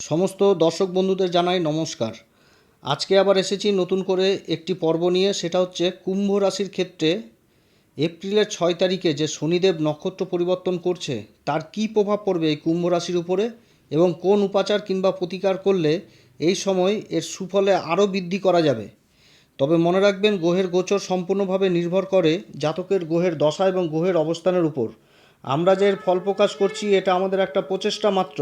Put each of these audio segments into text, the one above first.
সমস্ত দর্শক বন্ধুদের জানাই নমস্কার। আজকে আবার এসেছি নতুন করে একটি পর্ব নিয়ে, সেটা হচ্ছে কুম্ভ রাশির ক্ষেত্রে এপ্রিলের ছয় তারিখে যে শনিদেব নক্ষত্র পরিবর্তন করছে, তার কী প্রভাব পড়বে এই কুম্ভ রাশির উপরে এবং কোন উপাচার কিংবা প্রতিকার করলে এই সময় এর সুফলে আরও বৃদ্ধি করা যাবে? তবে মনে রাখবেন, গ্রহের গোচর সম্পূর্ণভাবে নির্ভর করে জাতকের গ্রহের দশা এবং গ্রহের অবস্থানের উপর। আমরা যে এর ফল প্রকাশ করছি, এটা আমাদের একটা প্রচেষ্টা মাত্র।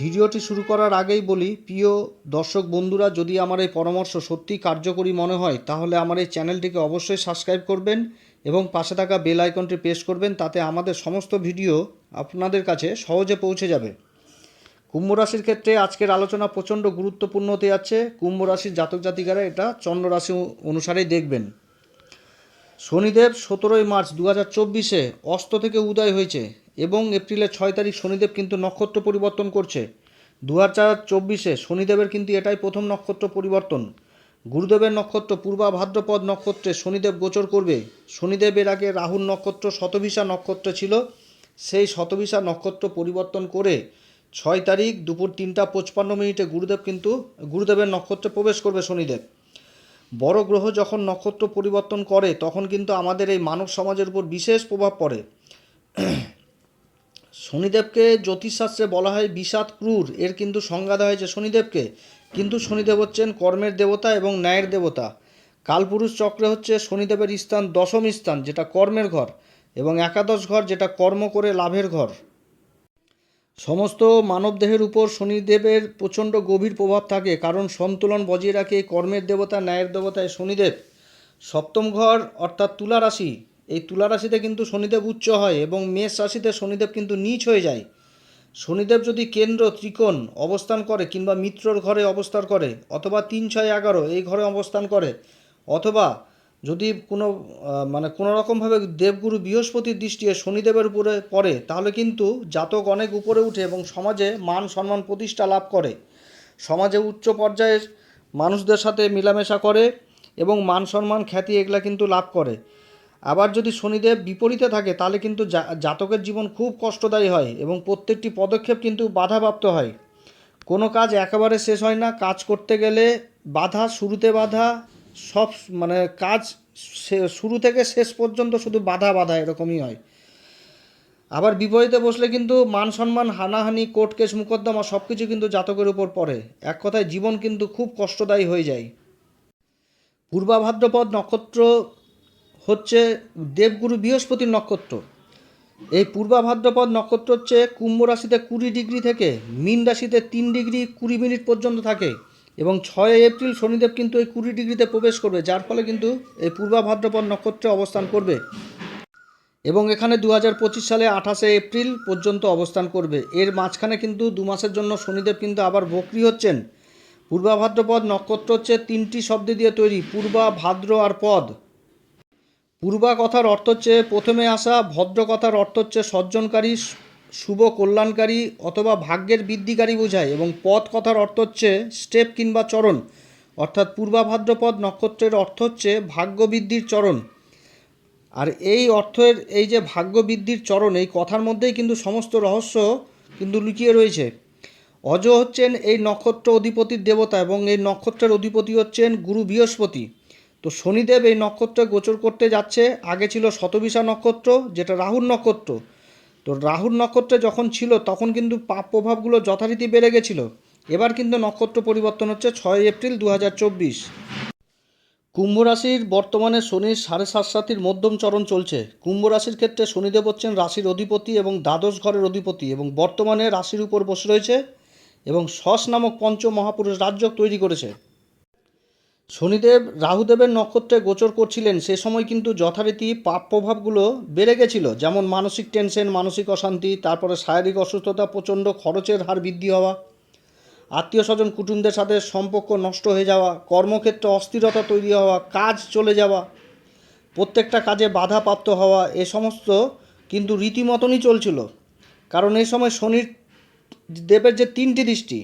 ভিডিওটি শুরু করার আগেই বলি, প্রিয় দর্শক বন্ধুরা, যদি আমার এই পরামর্শ সত্যি কার্যকরী মনে হয়, তাহলে আমার এই চ্যানেলটিকে অবশ্যই সাবস্ক্রাইব করবেন এবং পাশে থাকা বেল আইকনটি প্রেস করবেন, তাতে আমাদের সমস্ত ভিডিও আপনাদের কাছে সহজে পৌঁছে যাবে। কুম্ভ রাশির ক্ষেত্রে আজকের আলোচনা প্রচণ্ড গুরুত্বপূর্ণ হতে যাচ্ছে। কুম্ভ রাশির জাতক জাতিকারা এটা চন্দ্র রাশি অনুসারেই দেখবেন। শনিদেব সতেরোই মার্চ দু হাজার চব্বিশে অস্ত থেকে উদয় হয়েছে এবং এপ্রিলের ছয় তারিখ শনিদেব কিন্তু নক্ষত্র পরিবর্তন করছে। দু হাজার চব্বিশে শনিদেবের কিন্তু এটাই প্রথম নক্ষত্র পরিবর্তন। গুরুদেবের নক্ষত্র পূর্বা ভাদ্রপদ নক্ষত্রে শনিদেব গোচর করবে। শনিদেব এর আগে রাহুল নক্ষত্র শতভিসা নক্ষত্র ছিল। সেই শতভিসা নক্ষত্র পরিবর্তন করে ছয় তারিখ দুপুর তিনটা পঁচপান্ন মিনিটে গুরুদেব কিন্তু, গুরুদেবের নক্ষত্রে প্রবেশ করবে শনিদেব। বড় গ্রহ যখন নক্ষত্র পরিবর্তন করে, তখন কিন্তু আমাদের এই মানব সমাজের উপর বিশেষ প্রভাব পড়ে। শনিদেবকে জ্যোতিষশাস্ত্রে বলা হয় বিষাদ ক্রূর। এর কিন্তু সংজ্ঞা দেওয়া হয়েছে শনিদেবকে। কিন্তু শনিদেব হচ্ছেন কর্মের দেবতা এবং ন্যায়ের দেবতা। কালপুরুষ চক্রে হচ্ছে শনিদেবের স্থান দশম স্থান, যেটা কর্মের ঘর, এবং একাদশ ঘর, যেটা কর্ম করে লাভের ঘর। সমস্ত মানবদেহের উপর শনিদেবের প্রচণ্ড গভীর প্রভাব থাকে, কারণ সন্তুলন বজিয়ে রাখে কর্মের দেবতা, ন্যায়ের দেবতায় শনিদেব। সপ্তম ঘর অর্থাৎ তুলা রাশি, এই তুলা রাশিতে কিন্তু শনিদেব উচ্চ হয় এবং মেষ রাশিতে শনিদেব কিন্তু নিচ হয়ে যায়। শনিদেব যদি কেন্দ্র, ত্রিকোণ অবস্থান করে কিংবা মিত্রর ঘরে অবস্থান করে, অথবা তিন ছয় এগারো এই ঘরে অবস্থান করে, অথবা যদি কোনো মানে কোনো রকমভাবে দেবগুরু বৃহস্পতির দৃষ্টি শনিদেবের উপরে পড়ে, তাহলে কিন্তু জাতক অনেক উপরে উঠে এবং সমাজে মান সম্মান প্রতিষ্ঠা লাভ করে। সমাজে উচ্চ পর্যায়ের মানুষদের সাথে মেলামেশা করে এবং মান সম্মান খ্যাতি এগুলা কিন্তু লাভ করে। আবার যদি শনিদেব বিপরীতে থাকে, তাহলে কিন্তু জাতকের জীবন খুব কষ্টদায়ী হয় এবং প্রত্যেকটি পদক্ষেপ কিন্তু বাধাপ্রাপ্ত হয়। কোনো কাজ একেবারে শেষ হয় না। কাজ করতে গেলে বাধা, শুরুতে বাধা সব মানে কাজ শুরু থেকে শেষ পর্যন্ত শুধু বাধা বাধা এরকমই হয়। আবার বিপরীতে বসলে কিন্তু মান সম্মান, হানাহানি, কোর্ট কেস, মুকদ্দমা সব কিছু কিন্তু জাতকের উপর পড়ে। এক কথায় জীবন কিন্তু খুব কষ্টদায়ী হয়ে যায়। পূর্বাভাদ্রপদ নক্ষত্র হচ্ছে দেবগুরু বৃহস্পতির নক্ষত্র। এই পূর্বাভাদ্রপদ নক্ষত্র হচ্ছে কুম্ভ রাশিতে কুড়ি ডিগ্রি থেকে, মীন রাশিতে তিন ডিগ্রি কুড়ি মিনিট পর্যন্ত থাকে। এবং ছয় এপ্রিল শনিদেব কিন্তু এই কুড়ি ডিগ্রিতে প্রবেশ করবে, যার ফলে কিন্তু এই পূর্বাভাদ্রপদ নক্ষত্রে অবস্থান করবে। এবং এখানে দু হাজার পঁচিশ সালে আঠাশে এপ্রিল পর্যন্ত অবস্থান করবে। এর মাঝখানে কিন্তু দু মাসের জন্য শনিদেব কিন্তু আবার বকরি হচ্ছেন। পূর্বাভাদ্রপদ নক্ষত্র হচ্ছে তিনটি শব্দ দিয়ে তৈরি, পূর্বা, ভাদ্র আর পদ। পূর্বা কথার অর্থ হচ্ছে প্রথমে আসা, ভদ্র কথার অর্থ হচ্ছে সজ্জনকারী শুভ কল্যাণকারী অথবা ভাগ্যের বৃদ্ধিকারী বোঝায় এবং পদ কথার অর্থ হচ্ছে স্টেপ কিংবা চরণ। অর্থাৎ পূর্বাভাদ্রপদ নক্ষত্রের অর্থ হচ্ছে ভাগ্যবৃদ্ধির চরণ। আর এই অর্থের, এই যে ভাগ্যবৃদ্ধির চরণ, এই কথার মধ্যেই কিন্তু সমস্ত রহস্য কিন্তু লুকিয়ে রয়েছে। অজ হচ্ছেন এই নক্ষত্র অধিপতির দেবতা এবং এই নক্ষত্রের অধিপতি হচ্ছেন গুরু বৃহস্পতি। তো শনিদেব এই নক্ষত্রে গোচর করতে যাচ্ছে। আগে ছিল শতবিশা নক্ষত্র, যেটা রাহুর নক্ষত্র। তো রাহুর নক্ষত্রে যখন ছিল, তখন কিন্তু পাপ প্রভাবগুলো যথারীতি বেড়ে গেছিল। এবার কিন্তু নক্ষত্র পরিবর্তন হচ্ছে ছয় এপ্রিল দু হাজার চব্বিশ। কুম্ভ রাশির বর্তমানে শনির সাড়ে সাত সাতির মধ্যম চরণ চলছে। কুম্ভ রাশির ক্ষেত্রে শনিদেব হচ্ছেন রাশির অধিপতি এবং দ্বাদশ ঘরের অধিপতি এবং বর্তমানে রাশির উপর বসে রয়েছে এবং শস নামক পঞ্চ মহাপুরুষ রাজ্য তৈরি করেছে। শনিদেব রাহুদেবের নক্ষত্রে গোচর করছিলেন। সে সময় কিন্তু যথারীতি পাপ প্রভাবগুলো বেড়ে গেছিল। যেমন মানসিক টেনশন, মানসিক অশান্তি, তারপরে শারীরিক অসুস্থতা, প্রচণ্ড খরচের হার বৃদ্ধি হওয়া আত্মীয় স্বজন কুটুমদের সাথে সম্পর্ক নষ্ট হয়ে যাওয়া, কর্মক্ষেত্রে অস্থিরতা তৈরি হওয়া, কাজ চলে যাওয়া, প্রত্যেকটা কাজে বাধাপ্রাপ্ত হওয়া, এ সমস্ত কিন্তু রীতিমতনই চলছিল। কারণ এই সময় শনির দেবের যে তিনটি দৃষ্টি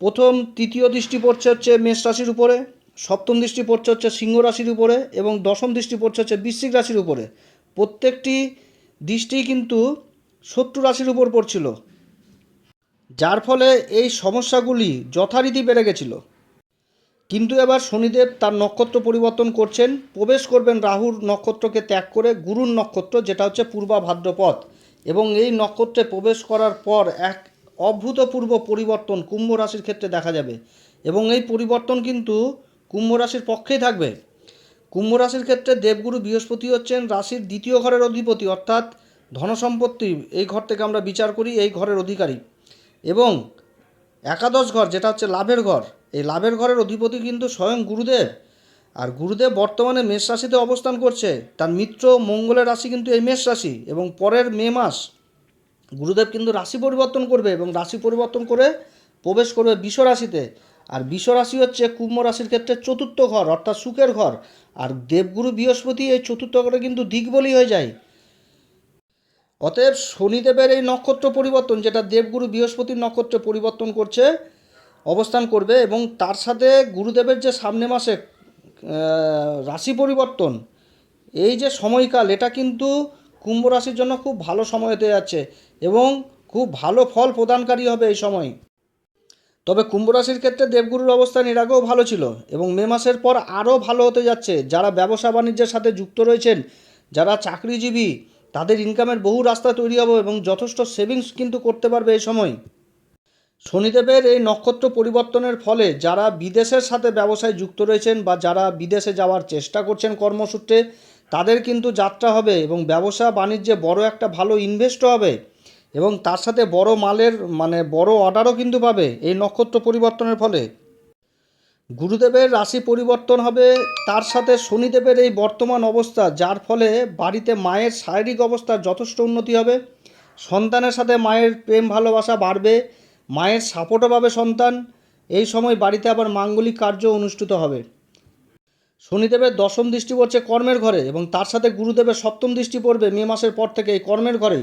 প্রথম তৃতীয় দৃষ্টি পড়ছে হচ্ছে মেষ রাশির উপরে, সপ্তম দৃষ্টি পড়ছে হচ্ছে সিংহ রাশির উপরে এবং দশম দৃষ্টি পড়ছে হচ্ছে বৃশ্চিক রাশির উপরে। প্রত্যেকটি দৃষ্টি কিন্তু শত্রু রাশির উপর পড়ছিল, যার ফলে এই সমস্যাগুলি যথারীতি বেড়ে গেছিল। কিন্তু এবার শনিদেব তার নক্ষত্র পরিবর্তন করছেন, প্রবেশ করবেন রাহুর নক্ষত্রকে ত্যাগ করে গুরুর নক্ষত্র, যেটা হচ্ছে পূর্বা ভাদ্রপদ এবং এই নক্ষত্রে প্রবেশ করার পর এক অভূতপূর্ব পরিবর্তন কুম্ভ রাশির ক্ষেত্রে দেখা যাবে। এবং এই পরিবর্তন কিন্তু কুম্ভ রাশির পক্ষেই থাকবে। কুম্ভ রাশির ক্ষেত্রে দেবগুরু বৃহস্পতি হচ্ছেন রাশির দ্বিতীয় ঘরের অধিপতি, অর্থাৎ ধনসম্পত্তি। এই ঘর থেকে আমরা বিচার করি, এই ঘরের অধিকারী। এবং একাদশ ঘর, যেটা হচ্ছে লাভের ঘর, এই লাভের ঘরের অধিপতি কিন্তু স্বয়ং গুরুদেব। আর গুরুদেব বর্তমানে মেষ রাশিতে অবস্থান করছে। তার মিত্র মঙ্গলের রাশি কিন্তু এই মেষ রাশি। এবং পরের মে মাস গুরুদেব কিন্তু রাশি পরিবর্তন করবে এবং রাশি পরিবর্তন করে প্রবেশ করবে বিষ রাশিতে। আর বিষ রাশি হচ্ছে কুম্ভ রাশির ক্ষেত্রে চতুর্থ ঘর, অর্থাৎ সুখের ঘর। আর দেবগুরু বৃহস্পতি এই চতুর্থ ঘরে কিন্তু দিকবলি হয়ে যায়। অতএব শনিদেবের এই নক্ষত্র পরিবর্তন, যেটা দেবগুরু বৃহস্পতির নক্ষত্রে পরিবর্তন করছে, অবস্থান করবে এবং তার সাথে গুরুদেবের যে সামনে মাসে রাশি পরিবর্তন, এই যে সময়কাল, এটা কিন্তু কুম্ভ রাশির জন্য খুব ভালো সময় হতে যাচ্ছে এবং খুব ভালো ফল প্রদানকারী হবে এই সময়। তবে কুম্ভ রাশির ক্ষেত্রে দেবগুরুর অবস্থান এর আগেও ভালো ছিল এবং মে মাসের পর আরও ভালো হতে যাচ্ছে। যারা ব্যবসা বাণিজ্যের সাথে যুক্ত রয়েছেন, যারা চাকরিজীবী, তাদের ইনকামের বহু রাস্তা তৈরি হবে এবং যথেষ্ট সেভিংস কিন্তু করতে পারবে এই সময়। শনিদেবের এই নক্ষত্র পরিবর্তনের ফলে যারা বিদেশের সাথে ব্যবসায় যুক্ত রয়েছেন বা যারা বিদেশে যাওয়ার চেষ্টা করছেন কর্মসূত্রে তাদের কিন্তু যাত্রা হবে এবং ব্যবসা বাণিজ্যে বড় একটা ভালো ইনভেস্টও হবে এবং তার সাথে বড় মালের মানে বড় অর্ডারও কিন্তু পাবে এই নক্ষত্র পরিবর্তনের ফলে। গুরুদেবের রাশি পরিবর্তন হবে, তার সাথে শনিদেবের এই বর্তমান অবস্থা, যার ফলে বাড়িতে মায়ের শারীরিক অবস্থার যথেষ্ট উন্নতি হবে, সন্তানের সাথে মায়ের প্রেম ভালোবাসা বাড়বে, মায়ের সাপোর্টও পাবে সন্তান, এই সময় বাড়িতে আবার মাঙ্গলিক কার্য অনুষ্ঠিত হবে। শনিদেবের দশম দৃষ্টি পড়ছে কর্মের ঘরে এবং তার সাথে গুরুদেবের সপ্তম দৃষ্টি পড়বে মে মাসের পর থেকে এই কর্মের ঘরে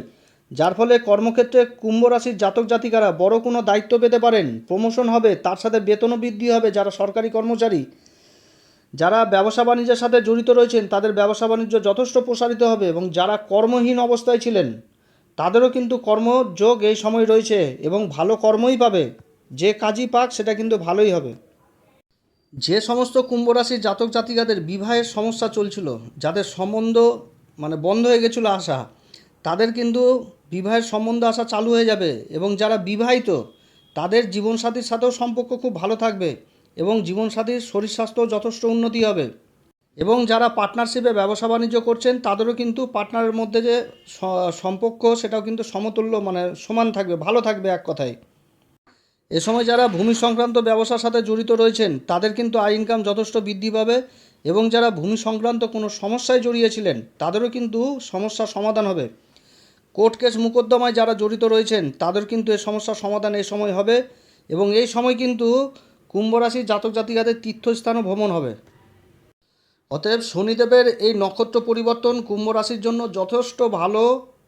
যার ফলে কর্মক্ষেত্রে কুম্ভ রাশির জাতক জাতিকারা বড় কোনো দায়িত্ব পেতে পারেন। প্রমোশন হবে, তার সাথে বেতনও বৃদ্ধি হবে যারা সরকারি কর্মচারী। যারা ব্যবসা বাণিজ্যের সাথে জড়িত রয়েছেন, তাদের ব্যবসা বাণিজ্য যথেষ্ট প্রসারিত হবে এবং যারা কর্মহীন অবস্থায় ছিলেন, তাদেরও কিন্তু কর্মযোগ এই সময় রয়েছে এবং ভালো কর্মই পাবে। যে কাজই পাক, সেটা কিন্তু ভালোই হবে। যে সমস্ত কুম্ভ রাশির জাতক জাতিকাদের বিবাহের সমস্যা চলছিল, যাদের সম্বন্ধ মানে বন্ধ হয়ে গেছিল আসা তাদের কিন্তু বিবাহের সম্বন্ধ আসা চালু হয়ে যাবে এবং যারা বিবাহিত, তাদের জীবনসাথীর সাথেও সম্পর্ক খুব ভালো থাকবে এবং জীবনসাথীর শরীর স্বাস্থ্য যথেষ্ট উন্নতি হবে। এবং যারা পার্টনারশিপে ব্যবসা বাণিজ্য করছেন, তাদেরও কিন্তু পার্টনারের মধ্যে যে সম্পর্ক, সেটাও কিন্তু সমতুল্য মানে সমান থাকবে, ভালো থাকবে এক কথায়। এ সময় যারা ভূমি সংক্রান্ত ব্যবসার সাথে জড়িত রয়েছেন, তাদের কিন্তু আয় ইনকাম যথেষ্ট বৃদ্ধি পাবে এবং যারা ভূমি সংক্রান্ত কোনো সমস্যায় জড়িয়েছিলেন, তাদেরও কিন্তু সমস্যার সমাধান হবে। কোর্ট কেস মোকদ্দমায় যারা জড়িত রয়েছেন, তাদের কিন্তু এ সমস্যার সমাধান এই সময় হবে এবং এই সময় কিন্তু কুম্ভ রাশির জাতক জাতিকাদের তীর্থস্থানও ভ্রমণ হবে। অতএব শনিদেবের এই নক্ষত্র পরিবর্তন কুম্ভ রাশির জন্য যথেষ্ট ভালো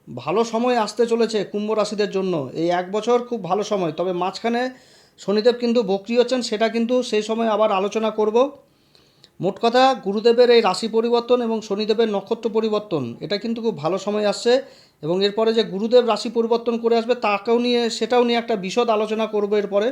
ভালো সময় আসতে চলেছে কুম্ভ রাশিদের জন্য। এই এক বছর খুব ভালো সময়। তবে মাঝখানে শনিদেব কিন্তু বক্রি হচ্ছেন, সেটা কিন্তু সেই সময় আবার আলোচনা করব। মোট কথা, গুরুদেবের এই রাশি পরিবর্তন এবং শনিদেবের নক্ষত্র পরিবর্তন, এটা কিন্তু খুব ভালো সময় আসছে এবং এরপরে যে গুরুদেব রাশি পরিবর্তন করে আসবে, তাকেও নিয়ে, সেটাও নিয়ে একটা বিশদ আলোচনা করব এরপরে।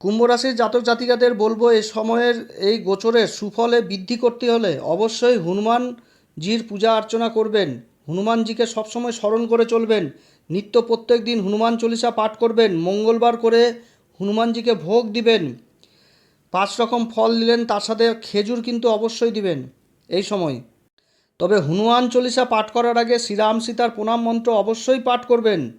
কুম্ভ রাশির জাতক জাতিকাদের বলব এই সময়ের এই গোচরের সুফলে বৃদ্ধি করতে হলে অবশ্যই হনুমানজির পূজা অর্চনা করবেন। হনুমানজিকে সবসময় স্মরণ করে চলবেন। নিত্য প্রত্যেক দিন হনুমান চল্লিশা পাঠ করবেন। মঙ্গলবার করে হনুমানজিকে ভোগ দিবেন। পাঁচ রকম ফল দিলেন, তার সাথে খেজুর কিন্তু অবশ্যই দিবেন এই সময়। তবে হনুমান চল্লিশা পাঠ করার আগে শ্রীরাম সীতার প্রণাম মন্ত্র অবশ্যই পাঠ করবেন।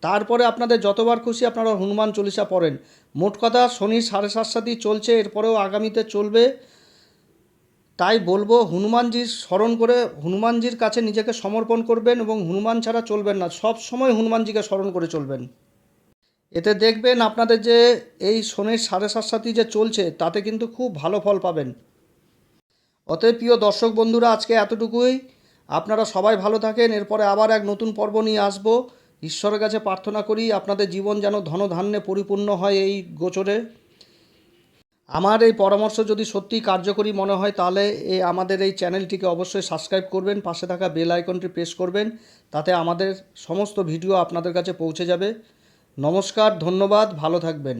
তারপরে আপনাদের যতবার খুশি আপনারা হনুমান চল্লিশা পড়েন। মোট কথা শনি সাড়ে সাত সাতই চলছে, এরপরেও আগামীতে চলবে। তাই বলব হনুমানজির স্মরণ করে হনুমানজির কাছে নিজেকে সমর্পণ করবেন এবং হনুমান ছাড়া চলবেন না, সব সময় হনুমানজিকে স্মরণ করে চলবেন। এতে দেখবেন আপনাদের যে এই শনির সাড়ে সাত সাতই যে চলছে, তাতে কিন্তু খুব ভালো ফল পাবেন। অতএব প্রিয় দর্শক বন্ধুরা, আজকে এতটুকুই। আপনারা সবাই ভালো থাকেন, এরপরে আবার এক নতুন পর্ব নিয়ে আসব। ঈশ্বরের কাছে প্রার্থনা করি, আপনাদের জীবন যেন ধনধান্যে পরিপূর্ণ হয় এই গোচরে। আমার এই পরামর্শ যদি সত্যিই কার্যকরী মনে হয়, তাহলে এই আমাদের এই চ্যানেলটিকে অবশ্যই সাবস্ক্রাইব করবেন, পাশে থাকা বেল আইকনটি প্রেস করবেন, তাতে আমাদের সমস্ত ভিডিও আপনাদের কাছে পৌঁছে যাবে। নমস্কার, ধন্যবাদ, ভালো থাকবেন।